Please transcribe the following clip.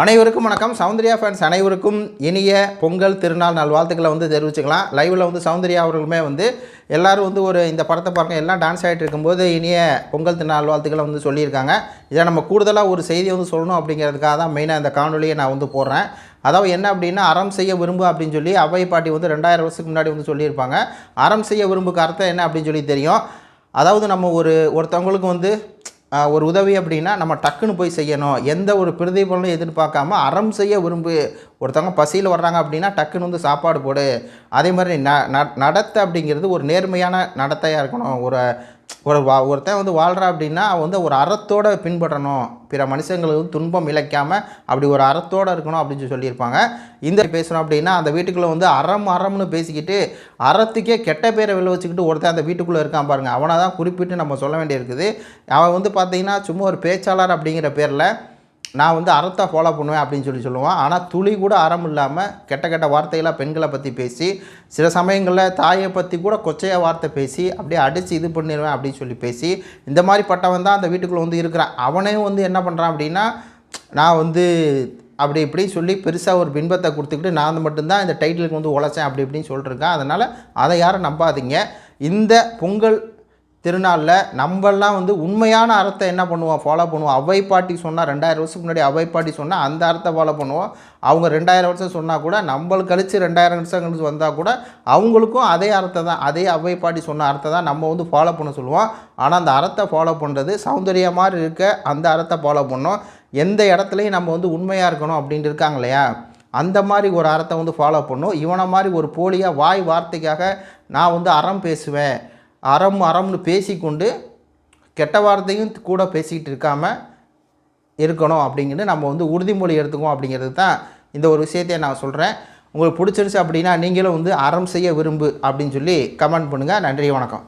அனைவருக்கும் வணக்கம். சௌந்தர்யா ஃபேன்ஸ் அனைவருக்கும் இனிய பொங்கல் திருநாள் நல்வாழ்த்துக்களை வந்து தெரிவிச்சுக்கலாம். லைவில் வந்து சௌந்தர்யா அவர்களுமே வந்து எல்லோரும் வந்து ஒரு இந்த படத்தை பாருங்க. எல்லாம் டான்ஸ் ஆகிட்டு இருக்கும்போது இனிய பொங்கல் திருநாள் வாழ்த்துக்களை வந்து சொல்லியிருக்காங்க. இதை நம்ம கூடுதலாக ஒரு செய்தியை வந்து சொல்லணும் அப்படிங்கிறதுக்காக தான் மெயினாக இந்த காணொலியை நான் வந்து போடுறேன். அதாவது என்ன அப்படின்னா அறம் செய்ய விரும்பு அப்படின்னு சொல்லி அவை பாட்டி வந்து ரெண்டாயிரம் வருஷத்துக்கு முன்னாடி வந்து சொல்லியிருப்பாங்க. அறம் செய்ய விரும்புக்கு அர்த்தம் என்ன அப்படின்னு சொல்லி தெரியும். அதாவது நம்ம ஒரு ஒருத்தவங்களுக்கு வந்து ஒரு உதவி அப்படின்னா நம்ம டக்குன்னு போய் செய்யணும். எந்த ஒரு பிரதிபலனும் எதிர்பார்க்காம அறம் செய்ய விரும்பு ஒருத்தவங்க பசியில் வர்றாங்க அப்படின்னா டக்குன்னு வந்து சாப்பாடு போடு. அதே மாதிரி ந ந- நடத்தை அப்படிங்கிறது ஒரு நேர்மையான நடத்தையாக இருக்கணும். ஒரு ஒரு வா ஒருத்தன் வந்து வாழ்கிறா அப்படின்னா அவன் வந்து ஒரு அறத்தோட பின்பற்றணும். பிற மனுஷங்களுக்கு வந்து துன்பம் இழைக்காமல் அப்படி ஒரு அறத்தோடு இருக்கணும் அப்படின்னு சொல்லி சொல்லியிருப்பாங்க. இந்த பேசுகிறோம் அப்படின்னா அந்த வீட்டுக்குள்ளே வந்து அறம் அறம்னு பேசிக்கிட்டு அறத்துக்கே கெட்ட பேரை வெளில வச்சுக்கிட்டு ஒருத்தன் அந்த வீட்டுக்குள்ளே இருக்கான் பாருங்கள் அவனை தான் குறிப்பிட்டு நம்ம சொல்ல வேண்டியிருக்குது. அவன் வந்து பார்த்தீங்கன்னா சும்மா ஒரு பேச்சாளர் அப்படிங்கிற பேரில் நான் வந்து அறத்தை ஃபாலோ பண்ணுவேன் அப்படின்னு சொல்லி சொல்லுவான். ஆனால் துளி கூட அறம் இல்லாமல் கெட்ட கெட்ட வார்த்தைகளாக பெண்களை பற்றி பேசி சில சமயங்களில் தாயை பற்றி கூட கொச்சையாக வார்த்தை பேசி அப்படியே அடித்து இது பண்ணிடுவேன் அப்படின்னு சொல்லி பேசி இந்த மாதிரி பட்டவன் தான் அந்த வீட்டுக்குள்ளே வந்து இருக்கிறான். அவனையும் வந்து என்ன பண்ணுறான் அப்படின்னா நான் வந்து அப்படி இப்படி சொல்லி பெருசாக ஒரு பின்பத்தை கொடுத்துக்கிட்டு நான் மட்டும்தான் இந்த டைட்டிலுக்கு வந்து உழைச்சேன் அப்படி இப்படின்னு சொல்லிட்டுருக்கேன் அதனால் அதை யாரும் நம்பாதீங்க. இந்த பொங்கல் திருநாளில் நம்மெல்லாம் வந்து உண்மையான அர்த்தம் என்ன பண்ணுவோம்? ஃபாலோ பண்ணுவோம். அவை பாட்டி சொன்னால் ரெண்டாயிரம் வருஷத்துக்கு முன்னாடி அவை பாட்டி சொன்னால் அந்த அர்த்தம் ஃபாலோ பண்ணுவோம். அவங்க ரெண்டாயிரம் வருஷம் சொன்னால் கூட நம்மளுக்கு கழிச்சு ரெண்டாயிரம் வருஷம் கழிச்சு வந்தால் கூட அவங்களுக்கும் அதே அர்த்தம் தான் அதே அவை பாட்டி சொன்ன அர்த்தம் தான் நம்ம வந்து ஃபாலோ பண்ண சொல்லுவோம். ஆனால் அந்த அறத்தை ஃபாலோ பண்ணுறது சௌந்தரியமாக இருக்க அந்த அறத்தை ஃபாலோ பண்ணோம். எந்த இடத்துலையும் நம்ம வந்து உண்மையாக இருக்கணும் அப்படின்ட்டு இருக்காங்க இல்லையா? அந்த மாதிரி ஒரு அறத்தை வந்து ஃபாலோ பண்ணும். இவனை மாதிரி ஒரு போலியாக வாய் வார்த்தைக்காக நான் வந்து அறம் பேசுவேன். அறம் அறம்னு பேசிக்கொண்டு கெட்ட வார்த்தையும் கூட பேசிக்கிட்டு இருக்காம இருக்கணும் அப்படிங்கிறது நம்ம வந்து உறுதிமொழி எடுத்துக்குவோம் அப்படிங்கிறது தான் இந்த ஒரு விஷயத்தையே நான் சொல்கிறேன் உங்களுக்கு பிடிச்சிருச்சு அப்படின்னா நீங்களும் வந்து அறம் செய்ய விரும்பு அப்படின்னு சொல்லி கமெண்ட் பண்ணுங்கள் நன்றி வணக்கம்.